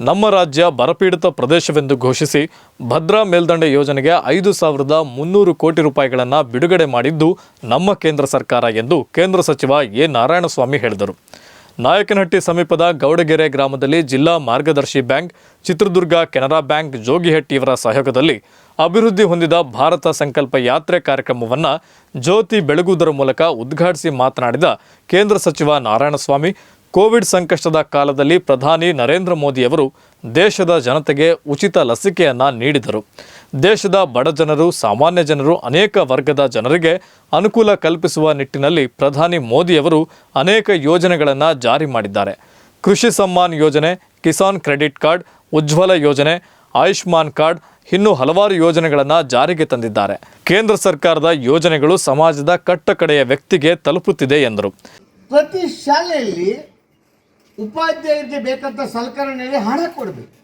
ನಮ್ಮ ರಾಜ್ಯ ಬರಪೀಡಿತ ಪ್ರದೇಶವೆಂದು ಘೋಷಿಸಿ ಭದ್ರಾ ಮೇಲ್ದಂಡೆ ಯೋಜನೆಗೆ ಐದು ಸಾವಿರದ ಮುನ್ನೂರು ಕೋಟಿ ರೂಪಾಯಿಗಳನ್ನು ಬಿಡುಗಡೆ ಮಾಡಿದ್ದು ನಮ್ಮ ಕೇಂದ್ರ ಸರ್ಕಾರ ಎಂದು ಕೇಂದ್ರ ಸಚಿವ ಎ. ನಾರಾಯಣಸ್ವಾಮಿ ಹೇಳಿದರು. ನಾಯಕನಹಟ್ಟಿ ಸಮೀಪದ ಗೌಡಗೆರೆ ಗ್ರಾಮದಲ್ಲಿ ಜಿಲ್ಲಾ ಮಾರ್ಗದರ್ಶಿ ಬ್ಯಾಂಕ್, ಚಿತ್ರದುರ್ಗ ಕೆನರಾ ಬ್ಯಾಂಕ್ ಜೋಗಿಹಟ್ಟಿಯವರ ಸಹಯೋಗದಲ್ಲಿ ಅಭಿವೃದ್ಧಿ ಹೊಂದಿದ ಭಾರತ ಸಂಕಲ್ಪ ಯಾತ್ರೆ ಕಾರ್ಯಕ್ರಮವನ್ನು ಜ್ಯೋತಿ ಬೆಳಗುವುದರ ಮೂಲಕ ಉದ್ಘಾಟಿಸಿ ಮಾತನಾಡಿದ ಕೇಂದ್ರ ಸಚಿವ ನಾರಾಯಣಸ್ವಾಮಿ ಕೋವಿಡ್ ಸಂಕಷ್ಟದ ಕಾಲದಲ್ಲಿ ಪ್ರಧಾನಿ ನರೇಂದ್ರ ಮೋದಿಯವರು ದೇಶದ ಜನತೆಗೆ ಉಚಿತ ಲಸಿಕೆಯನ್ನು ನೀಡಿದರು. ದೇಶದ ಬಡ ಜನರು, ಸಾಮಾನ್ಯ ಜನರು, ಅನೇಕ ವರ್ಗದ ಜನರಿಗೆ ಅನುಕೂಲ ಕಲ್ಪಿಸುವ ನಿಟ್ಟಿನಲ್ಲಿ ಪ್ರಧಾನಿ ಮೋದಿಯವರು ಅನೇಕ ಯೋಜನೆಗಳನ್ನು ಜಾರಿ ಮಾಡಿದ್ದಾರೆ. ಕೃಷಿ ಸಮ್ಮಾನ್ ಯೋಜನೆ, ಕಿಸಾನ್ ಕ್ರೆಡಿಟ್ ಕಾರ್ಡ್, ಉಜ್ವಲ ಯೋಜನೆ, ಆಯುಷ್ಮಾನ್ ಕಾರ್ಡ್ ಇನ್ನೂ ಹಲವಾರು ಯೋಜನೆಗಳನ್ನು ಜಾರಿಗೆ ತಂದಿದ್ದಾರೆ. ಕೇಂದ್ರ ಸರ್ಕಾರದ ಯೋಜನೆಗಳು ಸಮಾಜದ ಕಟ್ಟಕಡೆಯ ವ್ಯಕ್ತಿಗೆ ತಲುಪುತ್ತಿದೆ ಎಂದರು. ಪ್ರತಿ ಶಾಲೆಯಲ್ಲಿ ಉಪಾಧ್ಯಾಯರಿಗೆ ಬೇಕಂತ ಸಲಕರಣೆಗೆ ಹಣ ಕೊಡಬೇಕು.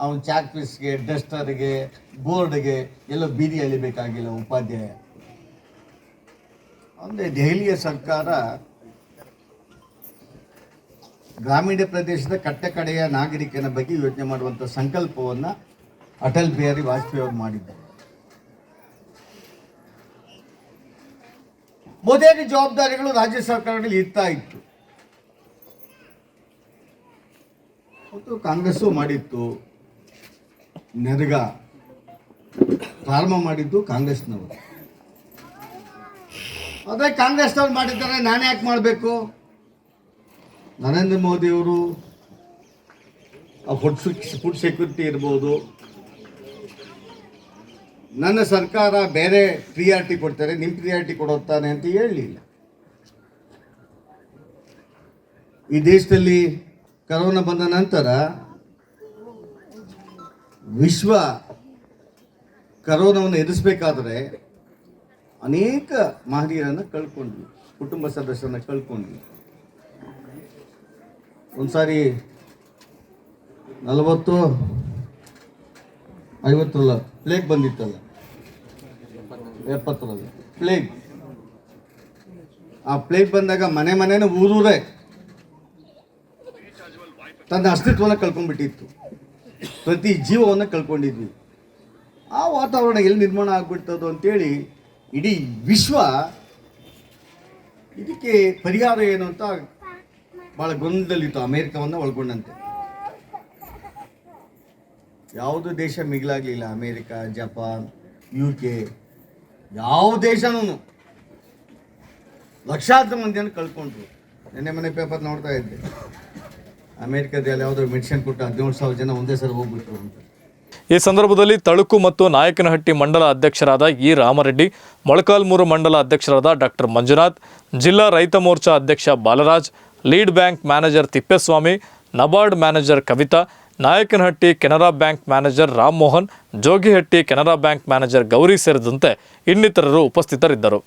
ಅವನ ಚಾಕ್ ಪೀಸ್ಗೆ, ಡಸ್ಟರ್ಗೆ, ಬೋರ್ಡ್ಗೆ ಎಲ್ಲ ಬೀದಿ ಎಳಿಬೇಕಾಗಿಲ್ಲ ಉಪಾಧ್ಯಾಯ. ಅಂದರೆ ದೆಹಲಿಯ ಸರ್ಕಾರ ಗ್ರಾಮೀಣ ಪ್ರದೇಶದ ಕಟ್ಟಕಡೆಯ ನಾಗರಿಕನ ಬಗ್ಗೆ ಯೋಚನೆ ಮಾಡುವಂಥ ಸಂಕಲ್ಪವನ್ನು ಅಟಲ್ ಬಿಹಾರಿ ವಾಜಪೇಯಿ ಅವರು ಮಾಡಿದ್ದಾರೆ. ಮೊದಲ ಜವಾಬ್ದಾರಿಗಳು ರಾಜ್ಯ ಸರ್ಕಾರದಲ್ಲಿ ಇರ್ತಾ ಇತ್ತು. ಮತ್ತು ಕಾಂಗ್ರೆಸ್ಸು ಮಾಡಿತ್ತು ನೆರಗ, ಪ್ರಾರಂಭ ಮಾಡಿದ್ದು ಕಾಂಗ್ರೆಸ್ನವರು. ಅದೇ ಕಾಂಗ್ರೆಸ್ನವ್ರು ಮಾಡಿದ್ದಾರೆ, ನಾನು ಯಾಕೆ ಮಾಡಬೇಕು? ನರೇಂದ್ರ ಮೋದಿ ಮೋದಿಯವರು ಫುಡ್ ಫುಡ್ ಸೆಕ್ಯೂರಿಟಿ ಇರ್ಬೋದು. ನನ್ನ ಸರ್ಕಾರ ಬೇರೆ ಪ್ರಿಯಾರಿಟಿ ಕೊಡ್ತಾರೆ ನಿಮ್ಮ ಪ್ರಿಯಾರಿಟಿ ಕೊಡುತ್ತಾನೆ ಅಂತ ಹೇಳಲಿಲ್ಲ ಈ ದೇಶದಲ್ಲಿ ಕರೋನಾ ಬಂದ ನಂತರ ವಿಶ್ವ ಕರೋನಾವನ್ನು ಎದುರಿಸಬೇಕಾದ್ರೆ ಅನೇಕ ಮಹನೀಯರನ್ನು ಕಳ್ಕೊಂಡ್ವಿ, ಕುಟುಂಬ ಸದಸ್ಯರನ್ನು ಕಳ್ಕೊಂಡ್ವಿ. ಒಂದ್ಸಾರಿ ನಲವತ್ತು ಐವತ್ತರಲ್ಲ ಪ್ಲೇಗ್ ಬಂದಿತ್ತಲ್ಲ? ಎಪ್ಪತ್ತರಲ್ಲಿ ಪ್ಲೇಗ್ ಆ ಪ್ಲೇಗ್ ಬಂದಾಗ ಮನೆ ಮನೆಯೂ ಊರೂರೇ. ತನ್ನ ಅಸ್ತಿತ್ವವನ್ನು ಕಳ್ಕೊಂಡ್ಬಿಟ್ಟಿತ್ತು. ಪ್ರತಿ ಜೀವವನ್ನು ಕಳ್ಕೊಂಡಿದ್ವಿ. ಆ ವಾತಾವರಣ ಎಲ್ಲಿ ನಿರ್ಮಾಣ ಆಗ್ಬಿಡ್ತದೋ ಅಂತೇಳಿ ಇಡೀ ವಿಶ್ವ ಇದಕ್ಕೆ ಪರಿಹಾರ ಏನು ಅಂತ ಭಾಳ ಗೊಂದಲಿತ್ತು. ಅಮೇರಿಕವನ್ನು ಒಳಗೊಂಡಂತೆ. ಯಾವುದು ದೇಶ ಮಿಗಿಲಾಗಲಿಲ್ಲ. ಅಮೇರಿಕ, ಜಪಾನ್ ಯು ಕೆ ಯಾವ ದೇಶನೂ ಲಕ್ಷಾಂತರ ಮಂದಿಯನ್ನು ಕಳ್ಕೊಂಡ್ರು. ನಿನ್ನೆ ಮನೆ ಪೇಪರ್ ನೋಡ್ತಾ ಇದ್ದೆ. ಅಮೇರಿಕದಲ್ಲಿ ಯಾವುದೋ ಮೆಡಿಸಿನ್ ಕೊಟ್ಟು ಹದಿನೇಳು ಸಾವಿರ ಜನ ಒಂದೇ ಸಲ ಹೋಗ್ಬಿಟ್ರು ಅಂತ. ಈ ಸಂದರ್ಭದಲ್ಲಿ ತಳುಕು ಮತ್ತು ನಾಯಕನಹಟ್ಟಿ ಮಂಡಲ ಅಧ್ಯಕ್ಷರಾದ ಇ ರಾಮರೆಡ್ಡಿ, ಮೊಳಕಾಲ್ಮೂರು ಮಂಡಲ ಅಧ್ಯಕ್ಷರಾದ ಡಾಕ್ಟರ್ ಮಂಜುನಾಥ್, ಜಿಲ್ಲಾ ರೈತ ಮೋರ್ಚಾ ಅಧ್ಯಕ್ಷ Balaraj, lead bank manager Thippeswamy, NABARD manager Kavitha, Nayakanahatti Canara bank manager Rammohan Jogihatti Canara bank manager Gowri ಸೇರಿದಂತೆ ಇನ್ನಿತರರು ಉಪಸ್ಥಿತರಿದ್ದರು.